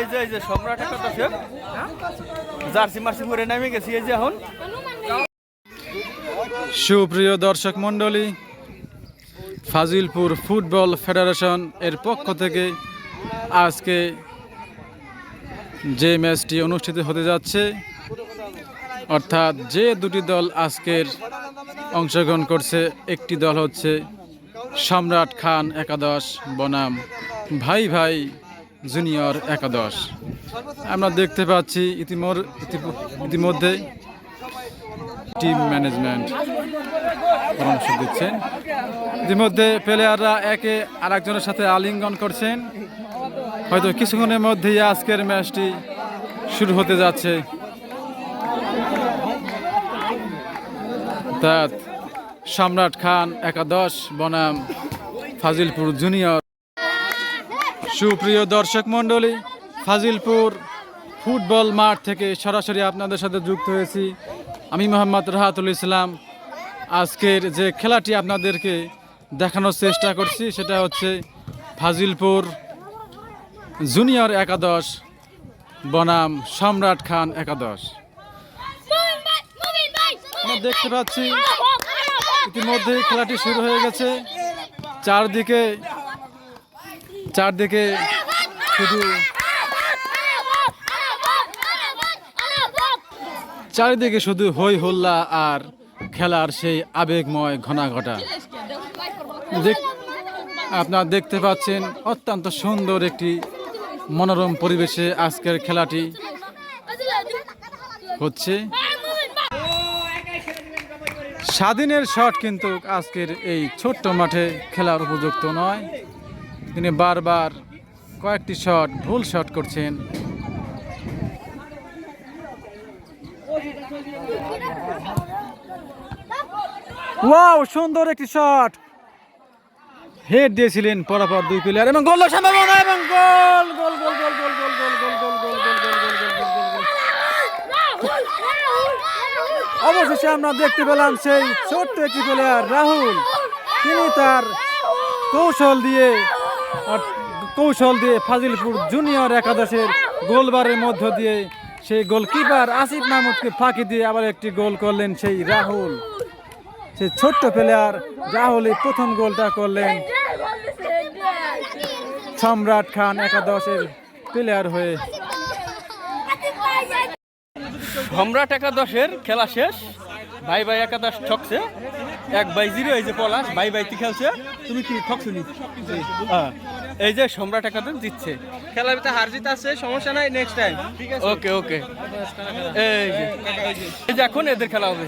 এই যে এই যে সম্রাট একাদশে জার্সি মার্সি করে গেছি, এই যে এখন। সুপ্রিয় দর্শক মণ্ডলী, ফাজিলপুর ফুটবল ফেডারেশন এর পক্ষ থেকে আজকে যে ম্যাচটি অনুষ্ঠিত হতে যাচ্ছে, অর্থাৎ যে দুটি দল আজকের অংশগ্রহণ করছে, একটি দল হচ্ছে সম্রাট খান একাদশ বনাম ভাই ভাই জুনিয়র একাদশ। আমরা দেখতে পাচ্ছি ইতিমধ্যে টিম ম্যানেজমেন্ট পরামর্শ দিচ্ছেন। ইতিমধ্যে প্লেয়াররা একে আরেকজনের সাথে আলিঙ্গন করছেন। হয়তো কিছুক্ষণের মধ্যেই আজকের ম্যাচটি শুরু হতে যাচ্ছে। সম্রাট খান, একাদশ, বনাম, ফাজিলপুর জুনিয়র সুপ্রিয় দর্শক মণ্ডলী, ফাজিলপুর ফুটবল মাঠ থেকে সরাসরি আপনাদের সাথে যুক্ত হয়েছি। আমি মোহাম্মদ রাহাতুল ইসলাম। আজকের যে খেলাটি আপনাদেরকে দেখানোর চেষ্টা করছি, সেটা হচ্ছে ফাজিলপুর জুনিয়র একাদশ, বনাম সম্রাট খান একাদশ। আমরা দেখতে পাচ্ছি ইতিমধ্যে খেলাটি শুরু হয়ে গেছে। চারদিকে চারদিকে শুধু চারিদিকে শুধু হই হল্লা আর খেলার সেই আবেগময় ঘনাঘটা। দেখ- আপনারা দেখতে পাচ্ছেন অত্যন্ত সুন্দর একটি মনোরম পরিবেশে আজকের খেলাটি হচ্ছে। স্বাধীনের শট কিন্তু আজকের এই ছোট্ট মাঠে খেলার উপযুক্ত নয়। তিনি বারবার কয়েকটি শট ভুল শট করছেন ওয়াও সুন্দর একটি শট হেড দিয়েছিলেন পরাপর দুই প্লেয়ার এবং গোল সম্ভাবনা এবং গোল গোল গোল গোল গোল গোল গোল গোল গোল গোল গোল গোল গোল গোল গোল গোল অবশেষে আমরা দেখতে পেলাম সেই ছোট্ট একটি প্লেয়ার রাহুল তিনি তার কৌশল দিয়ে কৌশল দিয়ে ফাজিলপুর জুনিয়র একাদশের গোলবারের মধ্য দিয়ে সেই গোলকিপার আসিফ মাহমুদকে ফাঁকি দিয়ে আবার একটি গোল করলেন সেই রাহুল। সেই ছোট্ট প্লেয়ার রাহুল এই প্রথম গোলটা করলেন। সম্রাট খান একাদশের প্লেয়ার হয়ে। সম্রাট একাদশের খেলা শেষ। ভাই ভাই একাদশ ঠকছে। এক বাই জিরো এই যে পলাশ ভাই ভাই খেলছে। তুমি কি ঠকছো নি? হ্যাঁ, এই যে সম্রাট একাদশ জিতছে। খেলার ভিতরে হার জিত আছে সমস্যা নাই নেক্সট টাইম ঠিক আছে ওকে ওকে। এই যে এই যে এখন এদের খেলা হবে।